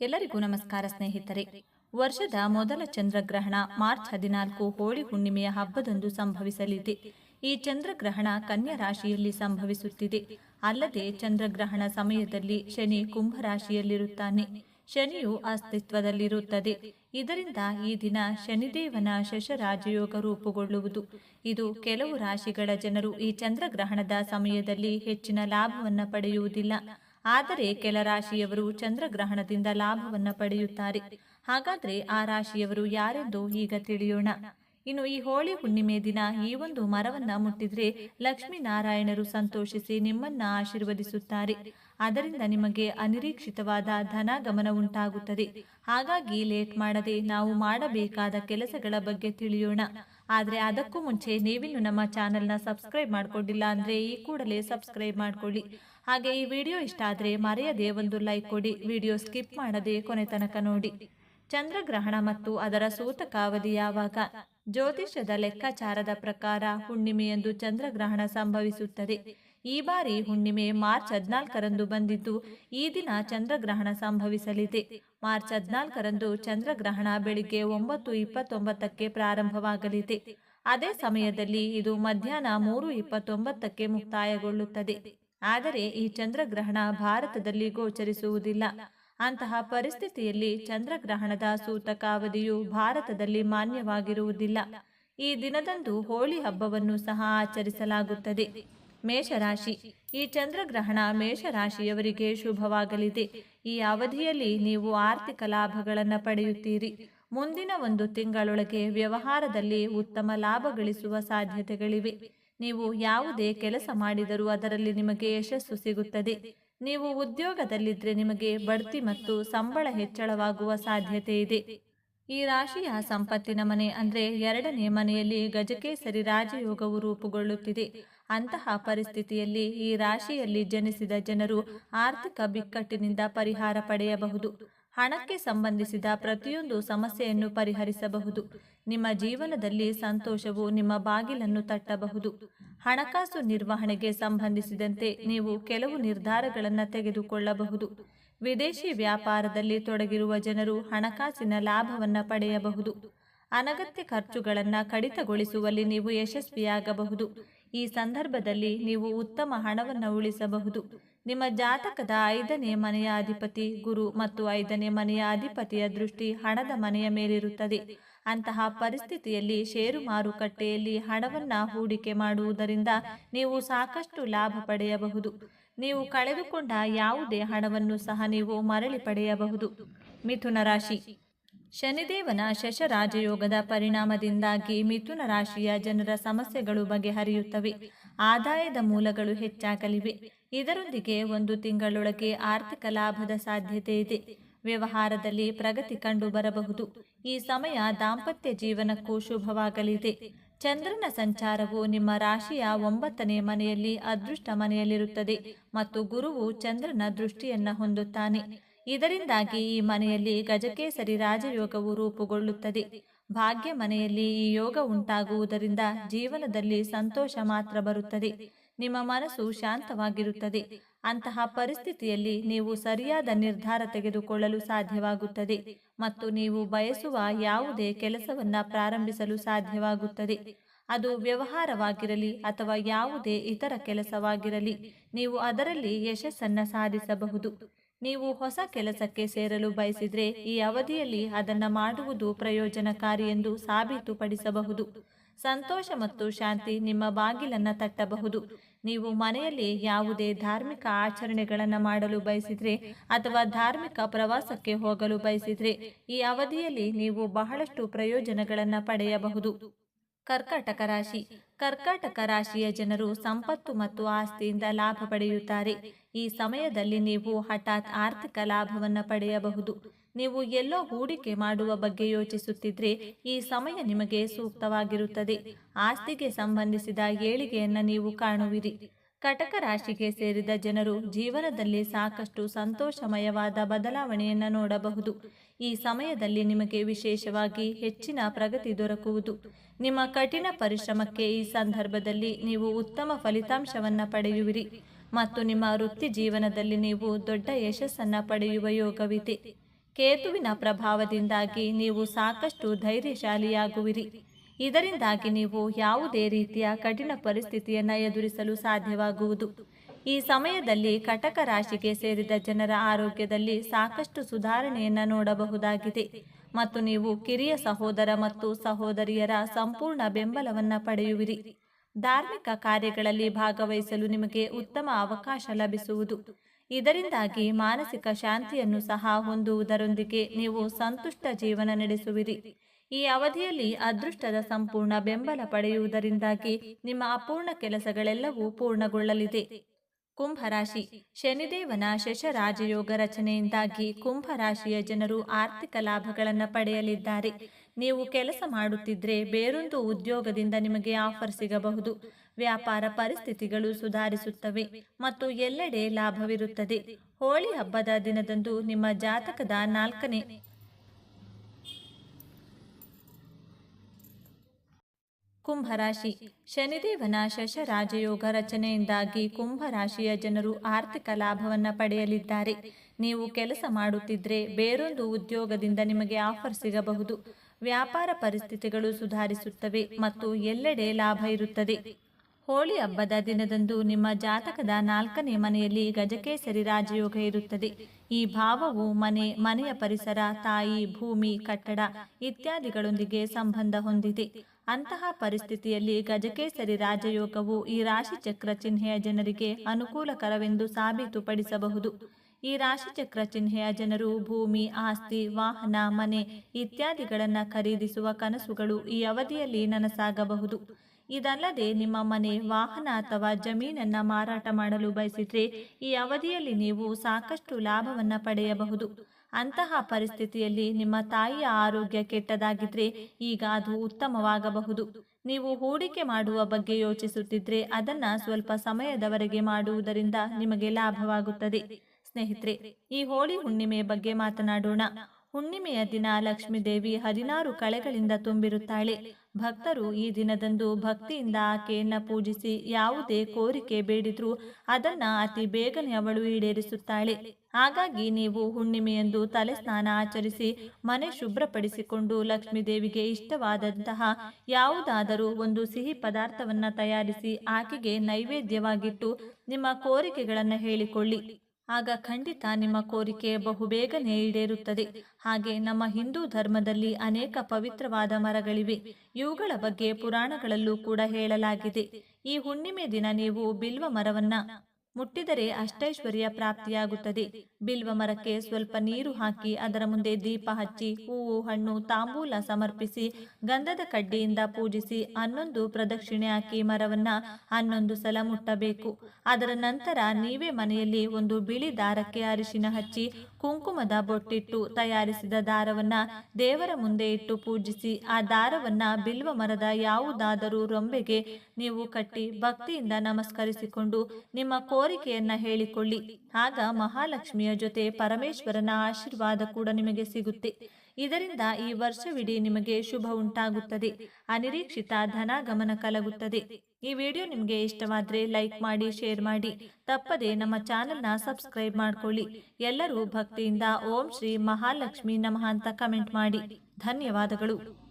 ಎಲ್ಲರಿಗೂ ನಮಸ್ಕಾರ, ಸ್ನೇಹಿತರೆ. ವರ್ಷದ ಮೊದಲ ಚಂದ್ರಗ್ರಹಣ ಮಾರ್ಚ್ ಹದಿನಾಲ್ಕು ಹೋಳಿ ಹುಣ್ಣಿಮೆಯ ಹಬ್ಬದಂದು ಸಂಭವಿಸಲಿದೆ. ಈ ಚಂದ್ರಗ್ರಹಣ ಕನ್ಯಾ ರಾಶಿಯಲ್ಲಿ ಸಂಭವಿಸುತ್ತಿದೆ. ಅಲ್ಲದೆ ಚಂದ್ರಗ್ರಹಣ ಸಮಯದಲ್ಲಿ ಶನಿ ಕುಂಭರಾಶಿಯಲ್ಲಿರುತ್ತಾನೆ ಶನಿಯು ಅಸ್ತಿತ್ವದಲ್ಲಿರುತ್ತದೆ. ಇದರಿಂದ ಈ ದಿನ ಶನಿದೇವನ ಶಶರಾಜಯೋಗ ರೂಪುಗೊಳ್ಳುವುದು. ಇದು ಕೆಲವು ರಾಶಿಗಳ ಜನರು ಈ ಚಂದ್ರಗ್ರಹಣದ ಸಮಯದಲ್ಲಿ ಹೆಚ್ಚಿನ ಲಾಭವನ್ನು ಪಡೆಯುವುದಿಲ್ಲ. ಆದರೆ ಕೆಲ ರಾಶಿಯವರು ಚಂದ್ರಗ್ರಹಣದಿಂದ ಲಾಭವನ್ನು ಪಡೆಯುತ್ತಾರೆ. ಹಾಗಾದ್ರೆ ಆ ರಾಶಿಯವರು ಯಾರೆಂದು ಈಗ ತಿಳಿಯೋಣ. ಇನ್ನು ಈ ಹೋಳಿ ಹುಣ್ಣಿಮೆ ದಿನ ಈ ಒಂದು ಮರವನ್ನ ಮುಟ್ಟಿದ್ರೆ ಲಕ್ಷ್ಮೀನಾರಾಯಣರು ಸಂತೋಷಿಸಿ ನಿಮ್ಮನ್ನ ಆಶೀರ್ವದಿಸುತ್ತಾರೆ. ಅದರಿಂದ ನಿಮಗೆ ಅನಿರೀಕ್ಷಿತವಾದ ಧನಾಗಮನ ಉಂಟಾಗುತ್ತದೆ. ಹಾಗಾಗಿ ಲೇಟ್ ಮಾಡದೆ ನಾವು ಮಾಡಬೇಕಾದ ಕೆಲಸಗಳ ಬಗ್ಗೆ ತಿಳಿಯೋಣ. ಆದರೆ ಅದಕ್ಕೂ ಮುಂಚೆ ನೀವಿನ್ನು ನಮ್ಮ ಚಾನೆಲ್ನ ಸಬ್ಸ್ಕ್ರೈಬ್ ಮಾಡಿಕೊಂಡಿಲ್ಲ ಅಂದರೆ ಈ ಕೂಡಲೇ ಸಬ್ಸ್ಕ್ರೈಬ್ ಮಾಡ್ಕೊಳ್ಳಿ. ಹಾಗೆ ಈ ವಿಡಿಯೋ ಇಷ್ಟ ಆದರೆ ಮರೆಯದೇ ಒಂದು ಲೈಕ್ ಕೊಡಿ. ವಿಡಿಯೋ ಸ್ಕಿಪ್ ಮಾಡದೆ ಕೊನೆ ತನಕ ನೋಡಿ. ಚಂದ್ರಗ್ರಹಣ ಮತ್ತು ಅದರ ಸೂತಕಾವಧಿ ಯಾವಾಗ? ಜ್ಯೋತಿಷ್ಯದ ಲೆಕ್ಕಾಚಾರದ ಪ್ರಕಾರ ಹುಣ್ಣಿಮೆಯಂದು ಚಂದ್ರಗ್ರಹಣ ಸಂಭವಿಸುತ್ತದೆ. ಈ ಬಾರಿ ಹುಣ್ಣಿಮೆ ಮಾರ್ಚ್ ಹದಿನಾಲ್ಕರಂದು ಬಂದಿದ್ದು, ಈ ದಿನ ಚಂದ್ರಗ್ರಹಣ ಸಂಭವಿಸಲಿದೆ. ಮಾರ್ಚ್ ಹದಿನಾಲ್ಕರಂದು ಚಂದ್ರಗ್ರಹಣ ಬೆಳಿಗ್ಗೆ ಒಂಬತ್ತು ಇಪ್ಪತ್ತೊಂಬತ್ತಕ್ಕೆ ಪ್ರಾರಂಭವಾಗಲಿದೆ. ಅದೇ ಸಮಯದಲ್ಲಿ ಇದು ಮಧ್ಯಾಹ್ನ ಮೂರು ಇಪ್ಪತ್ತೊಂಬತ್ತಕ್ಕೆ ಮುಕ್ತಾಯಗೊಳ್ಳುತ್ತದೆ. ಆದರೆ ಈ ಚಂದ್ರಗ್ರಹಣ ಭಾರತದಲ್ಲಿ ಗೋಚರಿಸುವುದಿಲ್ಲ. ಅಂತಹ ಪರಿಸ್ಥಿತಿಯಲ್ಲಿ ಚಂದ್ರಗ್ರಹಣದ ಸೂತಕಾವಧಿಯು ಭಾರತದಲ್ಲಿ ಮಾನ್ಯವಾಗಿರುವುದಿಲ್ಲ. ಈ ದಿನದಂದು ಹೋಳಿ ಹಬ್ಬವನ್ನು ಸಹ ಆಚರಿಸಲಾಗುತ್ತದೆ. ಮೇಷರಾಶಿ. ಈ ಚಂದ್ರಗ್ರಹಣ ಮೇಷರಾಶಿಯವರಿಗೆ ಶುಭವಾಗಲಿದೆ. ಈ ಅವಧಿಯಲ್ಲಿ ನೀವು ಆರ್ಥಿಕ ಲಾಭಗಳನ್ನು ಪಡೆಯುತ್ತೀರಿ. ಮುಂದಿನ ಒಂದು ತಿಂಗಳೊಳಗೆ ವ್ಯವಹಾರದಲ್ಲಿ ಉತ್ತಮ ಲಾಭ ಗಳಿಸುವ ಸಾಧ್ಯತೆಗಳಿವೆ. ನೀವು ಯಾವುದೇ ಕೆಲಸ ಮಾಡಿದರೂ ಅದರಲ್ಲಿ ನಿಮಗೆ ಯಶಸ್ಸು ಸಿಗುತ್ತದೆ. ನೀವು ಉದ್ಯೋಗದಲ್ಲಿದ್ದರೆ ನಿಮಗೆ ಬಡ್ತಿ ಮತ್ತು ಸಂಬಳ ಹೆಚ್ಚಳವಾಗುವ ಸಾಧ್ಯತೆ ಇದೆ. ಈ ರಾಶಿಯ ಸಂಪತ್ತಿನ ಮನೆ ಅಂದರೆ ಎರಡನೇ ಮನೆಯಲ್ಲಿ ಗಜಕೇಸರಿ ರಾಜಯೋಗವು ರೂಪುಗೊಳ್ಳುತ್ತಿದೆ. ಅಂತಹ ಪರಿಸ್ಥಿತಿಯಲ್ಲಿ ಈ ರಾಶಿಯಲ್ಲಿ ಜನಿಸಿದ ಜನರು ಆರ್ಥಿಕ ಬಿಕ್ಕಟ್ಟಿನಿಂದ ಪರಿಹಾರ ಪಡೆಯಬಹುದು. ಹಣಕ್ಕೆ ಸಂಬಂಧಿಸಿದ ಪ್ರತಿಯೊಂದು ಸಮಸ್ಯೆಯನ್ನು ಪರಿಹರಿಸಬಹುದು. ನಿಮ್ಮ ಜೀವನದಲ್ಲಿ ಸಂತೋಷವು ನಿಮ್ಮ ಬಾಗಿಲನ್ನು ತಟ್ಟಬಹುದು. ಹಣಕಾಸು ನಿರ್ವಹಣೆಗೆ ಸಂಬಂಧಿಸಿದಂತೆ ನೀವು ಕೆಲವು ನಿರ್ಧಾರಗಳನ್ನು ತೆಗೆದುಕೊಳ್ಳಬಹುದು. ವಿದೇಶಿ ವ್ಯಾಪಾರದಲ್ಲಿ ತೊಡಗಿರುವ ಜನರು ಹಣಕಾಸಿನ ಲಾಭವನ್ನು ಪಡೆಯಬಹುದು. ಅನಗತ್ಯ ಖರ್ಚುಗಳನ್ನು ಕಡಿತಗೊಳಿಸುವಲ್ಲಿ ನೀವು ಯಶಸ್ವಿಯಾಗಬಹುದು. ಈ ಸಂದರ್ಭದಲ್ಲಿ ನೀವು ಉತ್ತಮ ಹಣವನ್ನು ಉಳಿಸಬಹುದು. ನಿಮ್ಮ ಜಾತಕದ ಐದನೇ ಮನೆಯ ಅಧಿಪತಿ ಗುರು ಮತ್ತು ಐದನೇ ಮನೆಯ ಅಧಿಪತಿಯ ದೃಷ್ಟಿ ಹಣದ ಮನೆಯ ಮೇಲಿರುತ್ತದೆ. ಅಂತಹ ಪರಿಸ್ಥಿತಿಯಲ್ಲಿ ಷೇರು ಮಾರುಕಟ್ಟೆಯಲ್ಲಿ ಹಣವನ್ನ ಹೂಡಿಕೆ ಮಾಡುವುದರಿಂದ ನೀವು ಸಾಕಷ್ಟು ಲಾಭ ಪಡೆಯಬಹುದು. ನೀವು ಕಳೆದುಕೊಂಡ ಯಾವುದೇ ಹಣವನ್ನು ಸಹ ನೀವು ಮರಳಿ ಪಡೆಯಬಹುದು. ಮಿಥುನ ರಾಶಿ. ಶನಿದೇವನ ಶಶರಾಜಯೋಗದ ಪರಿಣಾಮದಿಂದಾಗಿ ಮಿಥುನ ರಾಶಿಯ ಜನರ ಸಮಸ್ಯೆಗಳು ಬಗೆಹರಿಯುತ್ತವೆ. ಆದಾಯದ ಮೂಲಗಳು ಹೆಚ್ಚಾಗಲಿವೆ. ಇದರೊಂದಿಗೆ ಒಂದು ತಿಂಗಳೊಳಗೆ ಆರ್ಥಿಕ ಲಾಭದ ಸಾಧ್ಯತೆ ಇದೆ. ವ್ಯವಹಾರದಲ್ಲಿ ಪ್ರಗತಿ ಕಂಡು ಬರಬಹುದು. ಈ ಸಮಯ ದಾಂಪತ್ಯ ಜೀವನಕ್ಕೂ ಶುಭವಾಗಲಿದೆ. ಚಂದ್ರನ ಸಂಚಾರವು ನಿಮ್ಮ ರಾಶಿಯ ಒಂಬತ್ತನೇ ಮನೆಯಲ್ಲಿ ಅದೃಷ್ಟ ಮನೆಯಲ್ಲಿರುತ್ತದೆ ಮತ್ತು ಗುರುವು ಚಂದ್ರನ ದೃಷ್ಟಿಯನ್ನ ಹೊಂದುತ್ತಾನೆ. ಇದರಿಂದಾಗಿ ಈ ಮನೆಯಲ್ಲಿ ಗಜಕೇಸರಿ ರಾಜಯೋಗವು ರೂಪುಗೊಳ್ಳುತ್ತದೆ. ಭಾಗ್ಯ ಮನೆಯಲ್ಲಿ ಈ ಯೋಗ ಉಂಟಾಗುವುದರಿಂದ ಜೀವನದಲ್ಲಿ ಸಂತೋಷ ಮಾತ್ರ ಬರುತ್ತದೆ. ನಿಮ್ಮ ಮನಸ್ಸು ಶಾಂತವಾಗಿರುತ್ತದೆ. ಅಂತಹ ಪರಿಸ್ಥಿತಿಯಲ್ಲಿ ನೀವು ಸರಿಯಾದ ನಿರ್ಧಾರ ತೆಗೆದುಕೊಳ್ಳಲು ಸಾಧ್ಯವಾಗುತ್ತದೆ ಮತ್ತು ನೀವು ಬಯಸುವ ಯಾವುದೇ ಕೆಲಸವನ್ನ ಪ್ರಾರಂಭಿಸಲು ಸಾಧ್ಯವಾಗುತ್ತದೆ. ಅದು ವ್ಯವಹಾರವಾಗಿರಲಿ ಅಥವಾ ಯಾವುದೇ ಇತರ ಕೆಲಸವಾಗಿರಲಿ, ನೀವು ಅದರಲ್ಲಿ ಯಶಸ್ಸನ್ನು ಸಾಧಿಸಬಹುದು. ನೀವು ಹೊಸ ಕೆಲಸಕ್ಕೆ ಸೇರಲು ಬಯಸಿದರೆ ಈ ಅವಧಿಯಲ್ಲಿ ಅದನ್ನು ಮಾಡುವುದು ಪ್ರಯೋಜನಕಾರಿ ಎಂದು ಸಾಬೀತುಪಡಿಸಬಹುದು. ಸಂತೋಷ ಮತ್ತು ಶಾಂತಿ ನಿಮ್ಮ ಬಾಗಿಲನ್ನು ತಟ್ಟಬಹುದು. ನೀವು ಮನೆಯಲ್ಲಿ ಯಾವುದೇ ಧಾರ್ಮಿಕ ಆಚರಣೆಗಳನ್ನು ಮಾಡಲು ಬಯಸಿದರೆ ಅಥವಾ ಧಾರ್ಮಿಕ ಪ್ರವಾಸಕ್ಕೆ ಹೋಗಲು ಬಯಸಿದರೆ ಈ ಅವಧಿಯಲ್ಲಿ ನೀವು ಬಹಳಷ್ಟು ಪ್ರಯೋಜನಗಳನ್ನು ಪಡೆಯಬಹುದು. ಕರ್ಕಾಟಕ ರಾಶಿ. ಕರ್ಕಾಟಕ ರಾಶಿಯ ಜನರು ಸಂಪತ್ತು ಮತ್ತು ಆಸ್ತಿಯಿಂದ ಲಾಭ ಪಡೆಯುತ್ತಾರೆ. ಈ ಸಮಯದಲ್ಲಿ ನೀವು ಹಠಾತ್ ಆರ್ಥಿಕ ಲಾಭವನ್ನು ಪಡೆಯಬಹುದು. ನೀವು ಎಲ್ಲೋ ಹೂಡಿಕೆ ಮಾಡುವ ಬಗ್ಗೆ ಯೋಚಿಸುತ್ತಿದ್ರೆ ಈ ಸಮಯ ನಿಮಗೆ ಸೂಕ್ತವಾಗಿರುತ್ತದೆ. ಆಸ್ತಿಗೆ ಸಂಬಂಧಿಸಿದ ಏಳಿಗೆಯನ್ನು ನೀವು ಕಾಣುವಿರಿ. ಕಟಕ ರಾಶಿಗೆ ಸೇರಿದ ಜನರು ಜೀವನದಲ್ಲಿ ಸಾಕಷ್ಟು ಸಂತೋಷಮಯವಾದ ಬದಲಾವಣೆಯನ್ನು ನೋಡಬಹುದು. ಈ ಸಮಯದಲ್ಲಿ ನಿಮಗೆ ವಿಶೇಷವಾಗಿ ಹೆಚ್ಚಿನ ಪ್ರಗತಿ ದೊರಕುವುದು. ನಿಮ್ಮ ಕಠಿಣ ಪರಿಶ್ರಮಕ್ಕೆ ಈ ಸಂದರ್ಭದಲ್ಲಿ ನೀವು ಉತ್ತಮ ಫಲಿತಾಂಶವನ್ನು ಪಡೆಯುವಿರಿ. ಮತ್ತು ನಿಮ್ಮ ವೃತ್ತಿ ಜೀವನದಲ್ಲಿ ನೀವು ದೊಡ್ಡ ಯಶಸ್ಸನ್ನು ಪಡೆಯುವ ಯೋಗವಿದೆ. ಕೇತುವಿನ ಪ್ರಭಾವದಿಂದಾಗಿ ನೀವು ಸಾಕಷ್ಟು ಧೈರ್ಯಶಾಲಿಯಾಗುವಿರಿ. ಇದರಿಂದಾಗಿ ನೀವು ಯಾವುದೇ ರೀತಿಯ ಕಠಿಣ ಪರಿಸ್ಥಿತಿಯನ್ನು ಎದುರಿಸಲು ಸಾಧ್ಯವಾಗುವುದು. ಈ ಸಮಯದಲ್ಲಿ ಕಟಕ ರಾಶಿಗೆ ಸೇರಿದ ಜನರ ಆರೋಗ್ಯದಲ್ಲಿ ಸಾಕಷ್ಟು ಸುಧಾರಣೆಯನ್ನು ನೋಡಬಹುದಾಗಿದೆ. ಮತ್ತು ನೀವು ಕಿರಿಯ ಸಹೋದರ ಮತ್ತು ಸಹೋದರಿಯರ ಸಂಪೂರ್ಣ ಬೆಂಬಲವನ್ನು ಪಡೆಯುವಿರಿ. ಧಾರ್ಮಿಕ ಕಾರ್ಯಗಳಲ್ಲಿ ಭಾಗವಹಿಸಲು ನಿಮಗೆ ಉತ್ತಮ ಅವಕಾಶ ಲಭಿಸುವುದು. ಇದರಿಂದಾಗಿ ಮಾನಸಿಕ ಶಾಂತಿಯನ್ನು ಸಹ ಹೊಂದುವುದರೊಂದಿಗೆ ನೀವು ಸಂತುಷ್ಟ ಜೀವನ ನಡೆಸುವಿರಿ. ಈ ಅವಧಿಯಲ್ಲಿ ಅದೃಷ್ಟದ ಸಂಪೂರ್ಣ ಬೆಂಬಲ ಪಡೆಯುವುದರಿಂದಾಗಿ ನಿಮ್ಮ ಅಪೂರ್ಣ ಕೆಲಸಗಳೆಲ್ಲವೂ ಪೂರ್ಣಗೊಳ್ಳಲಿದೆ. ಕುಂಭರಾಶಿ ಶನಿದೇವನ ಶಶರಾಜಯೋಗ ರಚನೆಯಿಂದಾಗಿ ಕುಂಭರಾಶಿಯ ಜನರು ಆರ್ಥಿಕ ಲಾಭಗಳನ್ನು ಪಡೆಯಲಿದ್ದಾರೆ. ನೀವು ಕೆಲಸ ಮಾಡುತ್ತಿದ್ರೆ ಬೇರೊಂದು ಉದ್ಯೋಗದಿಂದ ನಿಮಗೆ ಆಫರ್ ಸಿಗಬಹುದು. ವ್ಯಾಪಾರ ಪರಿಸ್ಥಿತಿಗಳು ಸುಧಾರಿಸುತ್ತವೆ ಮತ್ತು ಎಲ್ಲೆಡೆ ಲಾಭವಿರುತ್ತದೆ. ಹೋಳಿ ಹಬ್ಬದ ದಿನದಂದು ನಿಮ್ಮ ಜಾತಕದ ನಾಲ್ಕನೇ ಕುಂಭರಾಶಿ. ಶನಿದೇವನ ಶಶರಾಜಯೋಗ ರಚನೆಯಿಂದಾಗಿ ಕುಂಭರಾಶಿಯ ಜನರು ಆರ್ಥಿಕ ಲಾಭವನ್ನು ಪಡೆಯಲಿದ್ದಾರೆ. ನೀವು ಕೆಲಸ ಮಾಡುತ್ತಿದ್ದರೆ ಬೇರೊಂದು ಉದ್ಯೋಗದಿಂದ ನಿಮಗೆ ಆಫರ್ ಸಿಗಬಹುದು. ವ್ಯಾಪಾರ ಪರಿಸ್ಥಿತಿಗಳು ಸುಧಾರಿಸುತ್ತವೆ ಮತ್ತು ಎಲ್ಲೆಡೆ ಲಾಭ ಇರುತ್ತದೆ. ಹೋಳಿ ಹಬ್ಬದ ದಿನದಂದು ನಿಮ್ಮ ಜಾತಕದ ನಾಲ್ಕನೇ ಮನೆಯಲ್ಲಿ ಗಜಕೇಸರಿ ರಾಜಯೋಗ ಇರುತ್ತದೆ. ಈ ಭಾವವು ಮನೆ, ಮನೆಯ ಪರಿಸರ, ತಾಯಿ, ಭೂಮಿ, ಕಟ್ಟಡ ಇತ್ಯಾದಿಗಳೊಂದಿಗೆ ಸಂಬಂಧ ಹೊಂದಿದೆ. ಅಂತಹ ಪರಿಸ್ಥಿತಿಯಲ್ಲಿ ಗಜಕೇಸರಿ ರಾಜಯೋಗವು ಈ ರಾಶಿಚಕ್ರ ಚಿಹ್ನೆಯ ಜನರಿಗೆ ಅನುಕೂಲಕರವೆಂದು ಸಾಬೀತುಪಡಿಸಬಹುದು. ಈ ರಾಶಿಚಕ್ರ ಚಿಹ್ನೆಯ ಜನರು ಭೂಮಿ, ಆಸ್ತಿ, ವಾಹನ, ಮನೆ ಇತ್ಯಾದಿಗಳನ್ನು ಖರೀದಿಸುವ ಕನಸುಗಳು ಈ ಅವಧಿಯಲ್ಲಿ ನನಸಾಗಬಹುದು. ಇದಲ್ಲದೆ ನಿಮ್ಮ ಮನೆ, ವಾಹನ ಅಥವಾ ಜಮೀನನ್ನು ಮಾರಾಟ ಮಾಡಲು ಬಯಸಿದರೆ ಈ ಅವಧಿಯಲ್ಲಿ ನೀವು ಸಾಕಷ್ಟು ಲಾಭವನ್ನು ಪಡೆಯಬಹುದು. ಅಂತಹ ಪರಿಸ್ಥಿತಿಯಲ್ಲಿ ನಿಮ್ಮ ತಾಯಿಯ ಆರೋಗ್ಯ ಕೆಟ್ಟದಾಗಿದ್ರೆ ಈಗ ಅದು ಉತ್ತಮವಾಗಬಹುದು. ನೀವು ಹೂಡಿಕೆ ಮಾಡುವ ಬಗ್ಗೆ ಯೋಚಿಸುತ್ತಿದ್ರೆ ಅದನ್ನ ಸ್ವಲ್ಪ ಸಮಯದವರೆಗೆ ಮಾಡುವುದರಿಂದ ನಿಮಗೆ ಲಾಭವಾಗುತ್ತದೆ. ಸ್ನೇಹಿತರೆ, ಈ ಹೋಳಿ ಹುಣ್ಣಿಮೆ ಬಗ್ಗೆ ಮಾತನಾಡೋಣ. ಹುಣ್ಣಿಮೆಯ ದಿನ ಲಕ್ಷ್ಮೀ ದೇವಿ ಹದಿನಾರು ಕಳೆಗಳಿಂದ ತುಂಬಿರುತ್ತಾಳೆ. ಭಕ್ತರು ಈ ದಿನದಂದು ಭಕ್ತಿಯಿಂದ ಆಕೆಯನ್ನ ಪೂಜಿಸಿ ಯಾವುದೇ ಕೋರಿಕೆ ಬೇಡಿದ್ರೂ ಅದನ್ನ ಅತಿ ಬೇಗನೆ ಅವಳು ಈಡೇರಿಸುತ್ತಾಳೆ. ಹಾಗಾಗಿ ನೀವು ಹುಣ್ಣಿಮೆಯಂದು ತಲೆ ಸ್ನಾನ ಆಚರಿಸಿ, ಮನೆ ಶುಭ್ರಪಡಿಸಿಕೊಂಡು ಲಕ್ಷ್ಮೀದೇವಿಗೆ ಇಷ್ಟವಾದಂತಹ ಯಾವುದಾದರೂ ಒಂದು ಸಿಹಿ ಪದಾರ್ಥವನ್ನ ತಯಾರಿಸಿ ಆಕೆಗೆ ನೈವೇದ್ಯವಾಗಿಟ್ಟು ನಿಮ್ಮ ಕೋರಿಕೆಗಳನ್ನು ಹೇಳಿಕೊಳ್ಳಿ. ಆಗ ಖಂಡಿತ ನಿಮ್ಮ ಕೋರಿಕೆ ಬಹುಬೇಗನೆ ಈಡೇರುತ್ತದೆ. ಹಾಗೆ ನಮ್ಮ ಹಿಂದೂ ಧರ್ಮದಲ್ಲಿ ಅನೇಕ ಪವಿತ್ರವಾದ ಮರಗಳಿವೆ. ಇವುಗಳ ಬಗ್ಗೆ ಪುರಾಣಗಳಲ್ಲೂ ಕೂಡ ಹೇಳಲಾಗಿದೆ. ಈ ಹುಣ್ಣಿಮೆ ದಿನ ನೀವು ಬಿಲ್ವ ಮರವನ್ನ ಮುಟ್ಟಿದರೆ ಅಷ್ಟೈಶ್ವರ್ಯ ಪ್ರಾಪ್ತಿಯಾಗುತ್ತದೆ. ಬಿಲ್ವ ಮರಕ್ಕೆ ಸ್ವಲ್ಪ ನೀರು ಹಾಕಿ ಅದರ ಮುಂದೆ ದೀಪ ಹಚ್ಚಿ, ಹೂವು, ಹಣ್ಣು, ತಾಂಬೂಲ ಸಮರ್ಪಿಸಿ, ಗಂಧದ ಕಡ್ಡಿಯಿಂದ ಪೂಜಿಸಿ, ಹನ್ನೊಂದು ಪ್ರದಕ್ಷಿಣೆ ಹಾಕಿ ಮರವನ್ನ ಹನ್ನೊಂದು ಸಲ ಮುಟ್ಟಬೇಕು. ಅದರ ನಂತರ ನೀವೇ ಮನೆಯಲ್ಲಿ ಒಂದು ಬಿಳಿ ದಾರಕ್ಕೆ ಅರಿಶಿನ ಹಚ್ಚಿ ಕುಂಕುಮದ ಬೊಟ್ಟಿಟ್ಟು ತಯಾರಿಸಿದ ದಾರವನ್ನ ದೇವರ ಮುಂದೆ ಇಟ್ಟು ಪೂಜಿಸಿ, ಆ ದಾರವನ್ನ ಬಿಲ್ವ ಮರದ ಯಾವುದಾದರೂ ರೊಂಬೆಗೆ ನೀವು ಕಟ್ಟಿ ಭಕ್ತಿಯಿಂದ ನಮಸ್ಕರಿಸಿಕೊಂಡು ನಿಮ್ಮ ಕೋರಿಕೆಯನ್ನ ಹೇಳಿಕೊಳ್ಳಿ. ಆಗ ಮಹಾಲಕ್ಷ್ಮಿಯ ಜೊತೆ ಪರಮೇಶ್ವರನ ಆಶೀರ್ವಾದ ಕೂಡ ನಿಮಗೆ ಸಿಗುತ್ತೆ. ಇದರಿಂದ ಈ ವರ್ಷವಿಡೀ ನಿಮಗೆ ಶುಭ ಉಂಟಾಗುತ್ತದೆ. ಅನಿರೀಕ್ಷಿತ ಧನಾಗಮನ ಕಲಗುತ್ತದೆ. ಈ ವಿಡಿಯೋ ನಿಮಗೆ ಇಷ್ಟವಾದರೆ ಲೈಕ್ ಮಾಡಿ, ಶೇರ್ ಮಾಡಿ. ತಪ್ಪದೆ ನಮ್ಮ ಚಾನೆಲ್ನ ಸಬ್ಸ್ಕ್ರೈಬ್ ಮಾಡ್ಕೊಳ್ಳಿ. ಎಲ್ಲರೂ ಭಕ್ತಿಯಿಂದ ಓಂ ಶ್ರೀ ಮಹಾಲಕ್ಷ್ಮಿ ನಮಃ ಅಂತ ಕಮೆಂಟ್ ಮಾಡಿ. ಧನ್ಯವಾದಗಳು.